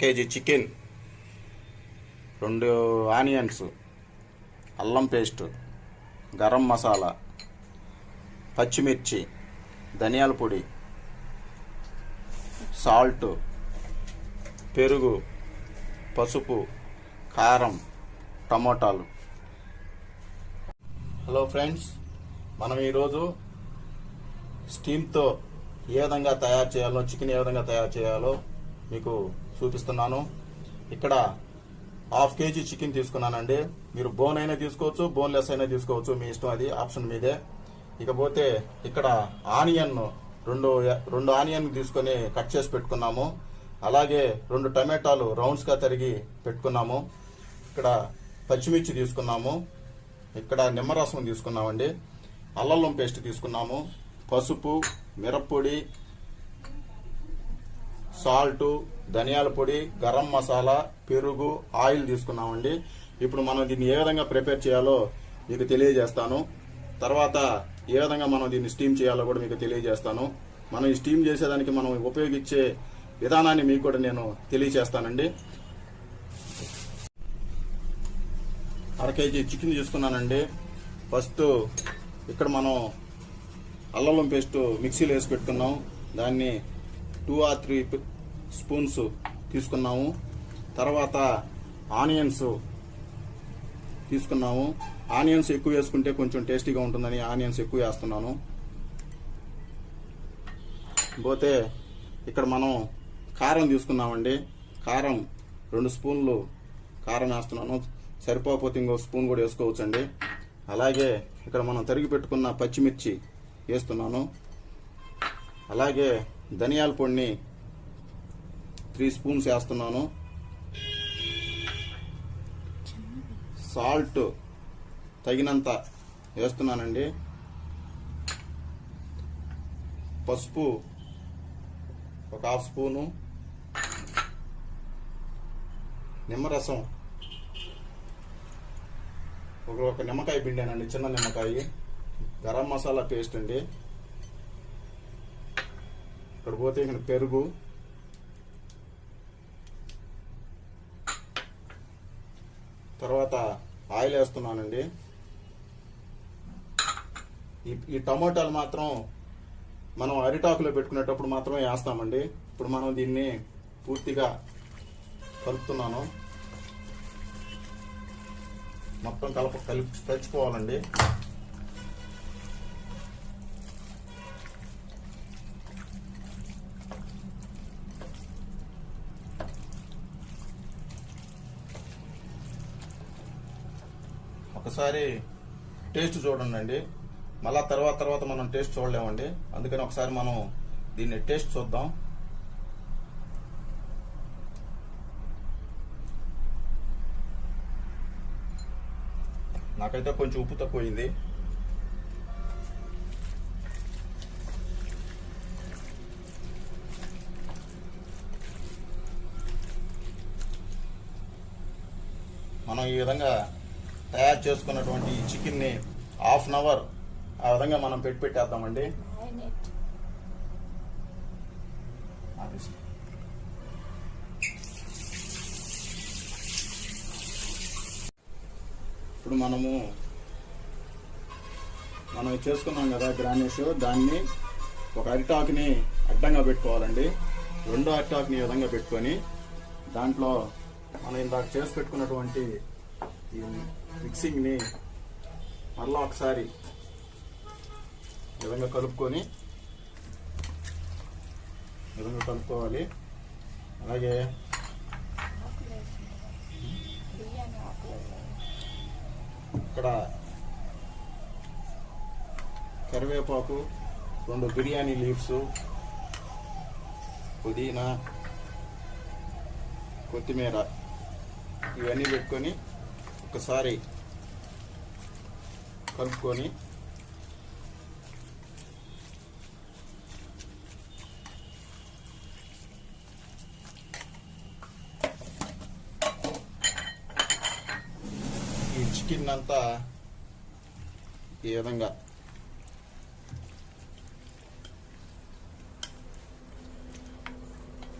KG chicken రెండు onions అల్లం paste garam masala పచ్చిమిర్చి ధనియాల పొడి సాల్ట్ పెరుగు పసుపు కారం టమోటాలు. హలో ఫ్రెండ్స్ మనం ఈరోజు స్టీమ్తో ఏ విధంగా తయారు చేయాలో చికెన్ ఏ విధంగా తయారు చేయాలో మీకు చూపిస్తున్నాను. ఇక్కడ హాఫ్ కేజీ చికెన్ తీసుకున్నానండి. మీరు బోన్ అయినా తీసుకోవచ్చు బోన్లెస్ అయినా తీసుకోవచ్చు మీ ఇష్టం అది ఆప్షన్ మీదే. ఇకపోతే ఇక్కడ ఆనియన్ రెండు రెండు ఆనియన్ తీసుకొని కట్ చేసి పెట్టుకున్నాము. అలాగే రెండు టమాటాలు రౌండ్స్గా తరిగి పెట్టుకున్నాము. ఇక్కడ పచ్చిమిర్చి తీసుకున్నాము. ఇక్కడ నిమ్మరసం తీసుకున్నామండి. అల్లం పేస్ట్ తీసుకున్నాము. పసుపు మిరప్పొడి సాల్టు ధనియాల పొడి గరం మసాలా పెరుగు ఆయిల్ తీసుకున్నామండి. ఇప్పుడు మనం దీన్ని ఏ విధంగా ప్రిపేర్ చేయాలో మీకు తెలియజేస్తాను. తర్వాత ఏ విధంగా మనం దీన్ని స్టీమ్ చేయాలో కూడా మీకు తెలియజేస్తాను. మనం ఈ స్టీమ్ చేసేదానికి మనం ఉపయోగించే విధానాన్ని మీకు కూడా నేను తెలియజేస్తానండి. అర కేజీ చికెన్ తీసుకున్నానండి. ఫస్ట్ ఇక్కడ మనం అల్లం పేస్ట్ మిక్సీలో వేసి పెట్టుకున్నాం. దాన్ని టూ ఆర్ త్రీ స్పూన్స్ తీసుకున్నాము. తర్వాత ఆనియన్స్ తీసుకున్నాము. ఆనియన్స్ ఎక్కువ వేసుకుంటే కొంచెం టేస్టీగా ఉంటుందని ఆనియన్స్ ఎక్కువ వేస్తున్నాను. పోతే ఇక్కడ మనం కారం తీసుకున్నామండి. కారం రెండు స్పూన్లు కారం వేస్తున్నాను. సరిపోకపోతే ఇంకో స్పూన్ కూడా వేసుకోవచ్చండి. అలాగే ఇక్కడ మనం తరిగి పెట్టుకున్న పచ్చిమిర్చి వేస్తున్నాను. అలాగే ధనియాల పొడిని త్రీ స్పూన్స్ వేస్తున్నాను. సాల్ట్ తగినంత వేస్తున్నానండి. పసుపు ఒక హాఫ్ స్పూను. నిమ్మరసం ఒక ఒక నిమ్మకాయ పిండానండి చిన్న నిమ్మకాయ. గరం మసాలా పేస్ట్ అండి. ఇక్కడ పోతే ఇక్కడ పెరుగు. తర్వాత ఆయిల్ వేస్తున్నానండి. ఈ ఈ టమోటాలు మాత్రం మనం అరిటాకులో పెట్టుకునేటప్పుడు మాత్రమే వేస్తామండి. ఇప్పుడు మనం దీన్ని పూర్తిగా కలుపుతున్నాను. మొత్తం కలప కలిపి తెచ్చుకోవాలండి ఒకసారి టేస్ట్ చూడండి మళ్ళా తర్వాత తర్వాత మనం టేస్ట్ చూడలేమండి. అందుకని ఒకసారి మనం దీన్ని టేస్ట్ చూద్దాం. నాకైతే కొంచెం ఉప్పు తక్కువైంది. మనం ఈ విధంగా తయారు చేసుకున్నటువంటి ఈ చికెన్ని హాఫ్ అన్ అవర్ ఆ విధంగా మనం పెట్టి పెట్టేద్దామండి. ఇప్పుడు మనము మనం చేసుకున్నాం కదా గ్రానీష్ దాన్ని ఒక అరిటాకుని అడ్డంగా పెట్టుకోవాలండి. రెండో అరిటాకుని ఈ విధంగా పెట్టుకొని దాంట్లో మనం ఇందాక చేసి పెట్టుకున్నటువంటి ఈ మిక్సింగ్ని మరలా ఒకసారి విధంగా కలుపుకొని విధంగా కలుపుకోవాలి. అలాగే ఇక్కడ కరివేపాకు రెండు బిర్యానీ లీవ్స్ పుదీనా కొత్తిమీర ఇవన్నీ పెట్టుకొని ఒకసారి కలుపుకొని ఈ చికెన్ అంతా ఈ విధంగా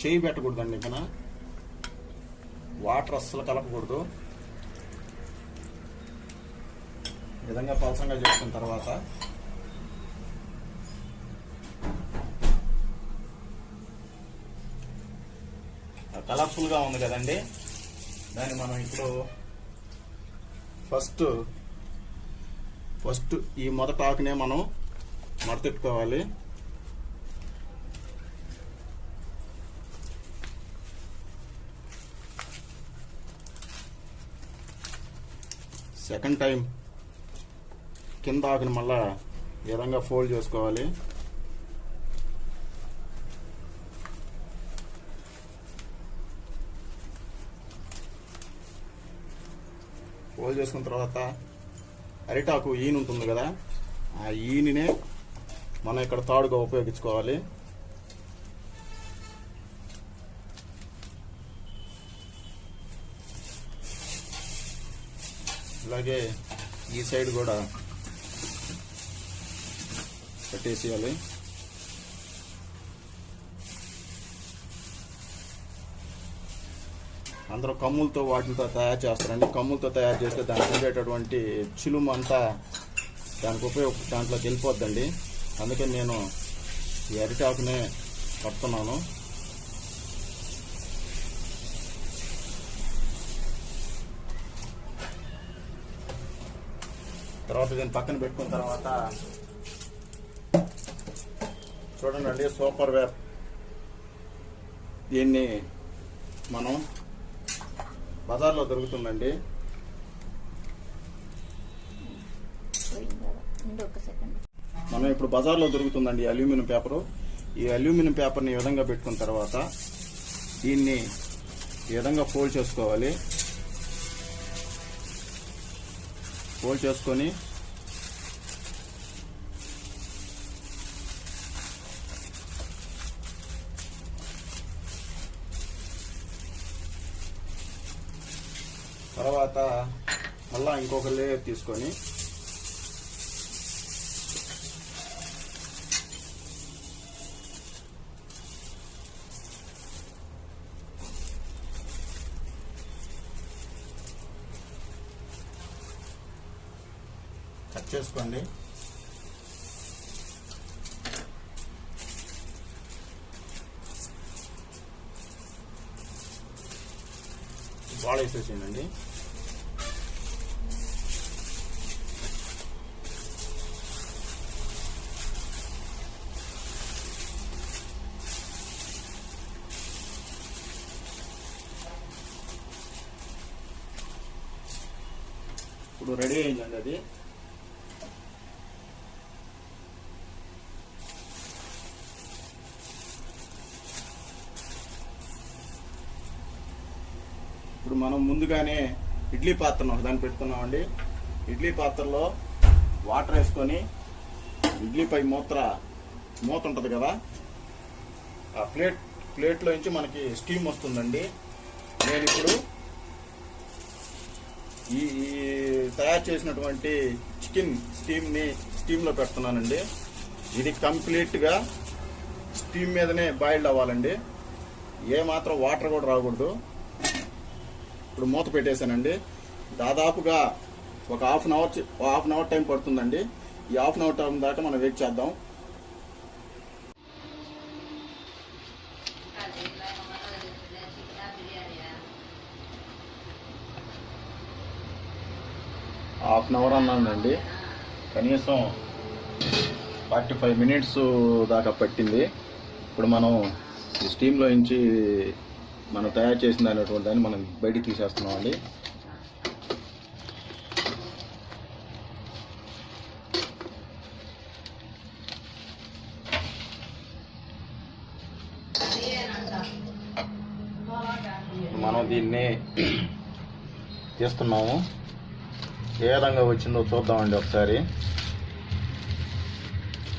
చేయి పెట్టకూడదండి ఇక్కడ వాటర్ అస్సలు కలపకూడదు. విధంగా పలసంగా చేసుకున్న తర్వాత కలర్ఫుల్గా ఉంది కదండి. దాన్ని మనం ఇప్పుడు ఫస్ట్ ఫస్ట్ ఈ మొదట ఆకునే మనం మడతెట్టుకోవాలి. సెకండ్ టైం కింద ఆకుని మళ్ళా ఈ విధంగా ఫోల్డ్ చేసుకోవాలి? ఫోల్డ్ చేసుకున్న తర్వాత అరిటాకు ఈను ఉంటుంది కదా ఆ ఈనినే మనం ఇక్కడ తాడుగా ఉపయోగించుకోవాలి. అలాగే ఈ సైడ్ కూడా పెట్టేసేయాలి. అందరూ కమ్ములతో వాటితో తయారు చేస్తారండి. కమ్ములతో తయారు చేస్తే దానికి ఉండేటటువంటి చిలుము అంతా దానికి ఉపయోగ దాంట్లోకి వెళ్ళిపోద్దండి అందుకని నేను ఈ అరిటాకునే పడుతున్నాను తర్వాత దీన్ని పక్కన పెట్టుకున్న తర్వాత చూడండి సూపర్ వేర్. దీన్ని మనం బజార్లో దొరుకుతుందండి. మనం ఇప్పుడు బజార్లో దొరుకుతుందండి ఈ అల్యూమినియం పేపరు. ఈ అల్యూమినియం పేపర్ని ఈ విధంగా పెట్టుకున్న తర్వాత దీన్ని ఈ విధంగా ఫోల్డ్ చేసుకోవాలి. ఫోల్డ్ చేసుకొని తర్వాత మళ్ళా ఇంకొక లేయర్ తీసుకొని కట్ చేసుకోండి. బాగా వేసేసేయండి. రెడీ అయిందండి అది. ఇప్పుడు మనం ముందుగానే ఇడ్లీ పాత్రను దాన్ని పెట్టుకున్నామండి. ఇడ్లీ పాత్రలో వాటర్ వేసుకొని ఇడ్లీపై మూత్ర మూత ఉంటుంది కదా? ఆ ప్లేట్ ప్లేట్లో నుంచి మనకి స్టీమ్ వస్తుందండి. నేను ఇప్పుడు ఈ తయారు చేసినటువంటి చికెన్ స్టీమ్ని స్టీమ్లో పెడుతున్నానండి. ఇది కంప్లీట్గా స్టీమ్ మీదనే బాయిల్డ్ అవ్వాలండి. ఏమాత్రం వాటర్ కూడా రాకూడదు. ఇప్పుడు మూత పెట్టేశానండి. దాదాపుగా ఒక half an hour half an hour time పడుతుందండి. ఈ హాఫ్ అన్ అవర్ టైం దాకా మనం వెయిట్ చేద్దాం. హాఫ్ అన్ అవర్ అన్నానండి. కనీసం ఫార్టీ ఫైవ్ మినిట్స్ దాకా పట్టింది. ఇప్పుడు మనం ఈ స్టీమ్లో నుంచి మనం తయారు చేసిన అనేటువంటి దాన్ని మనం బయటికి తీసేస్తున్నాం అండి. మనం దీన్ని తీస్తున్నాము. ఏ విధంగా వచ్చిందో చూద్దామండి ఒకసారి.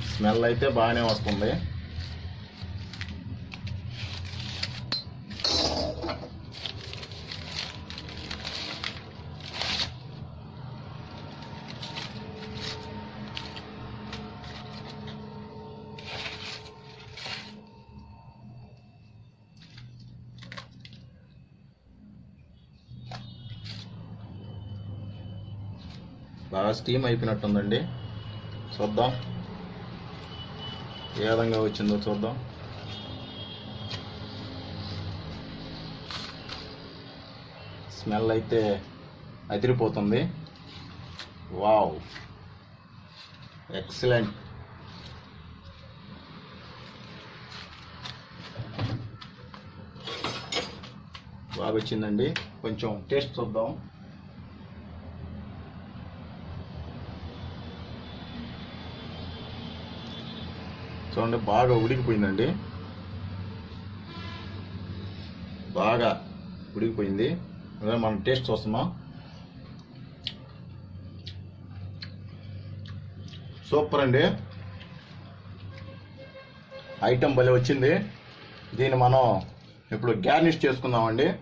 స్మెల్ అయితే బాగానే వస్తుంది. బాగా స్టీమ్ అయిపోయినట్టుందండి. చూద్దాం. ఏ విధంగా వచ్చిందో చూద్దాం. స్మెల్ అయితే అదిరిపోతుంది. వావ్. ఎక్సలెంట్. బాగా వచ్చిందండి. కొంచెం టేస్ట్ చూద్దాం. చూడండి బాగా ఉడికిపోయిందండి. బాగా ఉడికిపోయింది. అదే మనం టేస్ట్ చూస్తున్నాం. సూపర్ అండి. ఐటెం భలే వచ్చింది. దీన్ని మనం ఇప్పుడు గార్నిష్ చేసుకుందామండి.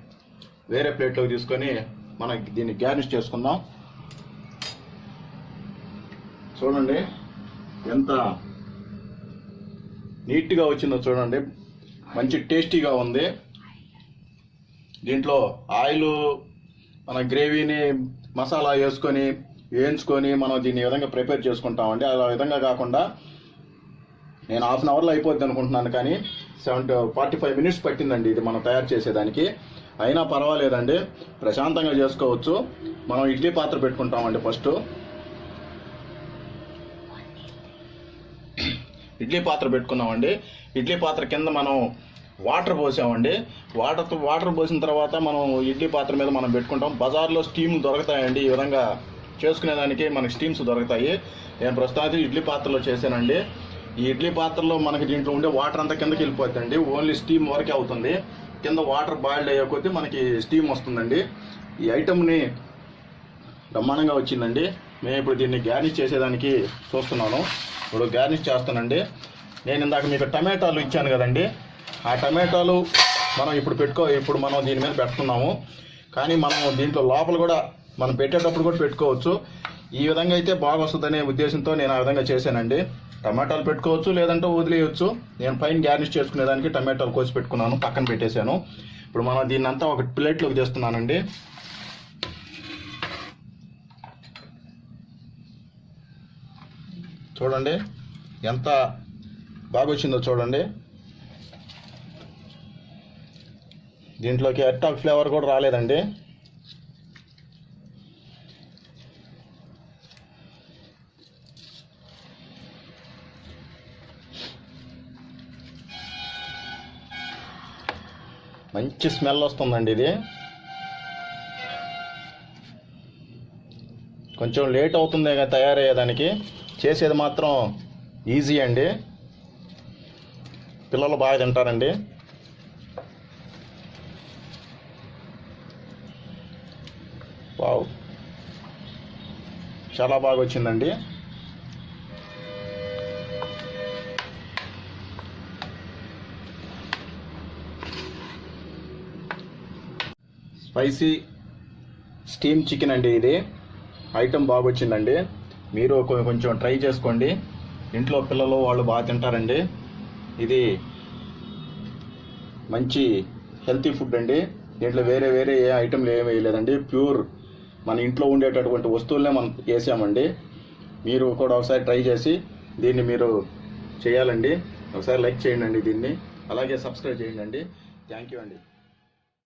వేరే ప్లేట్లోకి తీసుకొని మనం దీన్ని గార్నిష్ చేసుకుందాం. చూడండి ఎంత నీట్గా వచ్చిందో చూడండి. మంచి టేస్టీగా ఉంది. దీంట్లో ఆయిల్ మన గ్రేవీని మసాలా వేసుకొని వేయించుకొని మనం దీన్ని విధంగా ప్రిపేర్ చేసుకుంటామండి. అలా విధంగా కాకుండా నేను హాఫ్ అన్ అవర్లో అయిపోద్ది అనుకుంటున్నాను కానీ సెవెంటీ ఫార్టీ ఫైవ్ మినిట్స్ పట్టిందండి ఇది మనం తయారు చేసేదానికి. అయినా పర్వాలేదండి. ప్రశాంతంగా చేసుకోవచ్చు. మనం ఇడ్లీ పాత్ర పెట్టుకుంటామండి ఫస్ట్. ఇడ్లీ పాత్ర పెట్టుకున్నామండి. ఇడ్లీ పాత్ర కింద మనం వాటర్ పోసామండి. వాటర్ వాటర్ పోసిన తర్వాత మనం ఇడ్లీ పాత్ర మీద మనం పెట్టుకుంటాం. బజార్లో స్టీమ్ దొరుకుతాయండి. ఈ విధంగా చేసుకునేదానికి మనకి స్టీమ్స్ దొరుకుతాయి. నేను ప్రస్తుతానికి ఇడ్లీ పాత్రలో చేశానండి. ఈ ఇడ్లీ పాత్రలో మనకి దీంట్లో ఉండే వాటర్ అంతా కిందకి వెళ్ళిపోద్దండి ఓన్లీ స్టీమ్ వరకే అవుతుంది. కింద వాటర్ బాయిల్డ్ అయ్యే కొద్దీ మనకి స్టీమ్ వస్తుందండి. ఈ ఐటమ్ని బ్రహ్మాండంగా వచ్చిందండి. మేము ఇప్పుడు దీన్ని గార్నిష్ చేసేదానికి చూస్తున్నాను. ఇప్పుడు గార్నిష్ చేస్తానండి. నేను ఇందాక మీకు టమాటాలు ఇచ్చాను కదండి. ఆ టమాటాలు మనం ఇప్పుడు పెట్టుకో ఇప్పుడు మనం దీని మీద పెడుతున్నాము కానీ మనం దీంట్లో లోపల కూడా మనం పెట్టేటప్పుడు కూడా పెట్టుకోవచ్చు. ఈ విధంగా అయితే బాగా వస్తుందనే ఉద్దేశంతో నేను ఆ విధంగా చేశానండి. టమాటాలు పెట్టుకోవచ్చు లేదంటే వదిలేయచ్చు. నేను పైన గార్నిష్ చేసుకునేదానికి టమాటాలు కోసి పెట్టుకున్నాను పక్కన పెట్టేశాను. ఇప్పుడు మనం దీన్ని అంతా ఒక ప్లేట్లోకి తీస్తున్నానండి. చూడండి. ఎంత బాగా వచ్చిందో చూడండి. దీంట్లోకి అట్టాక్ ఫ్లేవర్ కూడా రాలేదండి. మంచి స్మెల్ వస్తుందండి ఇది. కొంచెం లేట్ అవుతుంది తయారయ్యేదానికి. చేసేది మాత్రం ఈజీ అండి. పిల్లలు బాగా తింటారండి. వావ్. చాలా బాగా వచ్చిందండి. స్పైసీ స్టీమ్ చికెన్ అండి ఇది. ఐటెం బాగా వచ్చిందండి. మీరు కొ- కొంచెం ట్రై చేసుకోండి. ఇంట్లో పిల్లలు వాళ్ళు బాగా తింటారండి. ఇది మంచి హెల్తీ ఫుడ్ అండి. దీంట్లో వేరే వేరే ఏ ఐటెంలు ఏమి వేయలేదండి. ప్యూర్ మన ఇంట్లో ఉండేటటువంటి వస్తువులనే మనం వేసామండి. మీరు కూడా ఒకసారి ట్రై చేసి దీన్ని మీరు చేయాలండి. ఒకసారి లైక్ చేయండి అండి దీన్ని. అలాగే సబ్స్క్రైబ్ చేయండి అండి. థ్యాంక్ యూ అండి.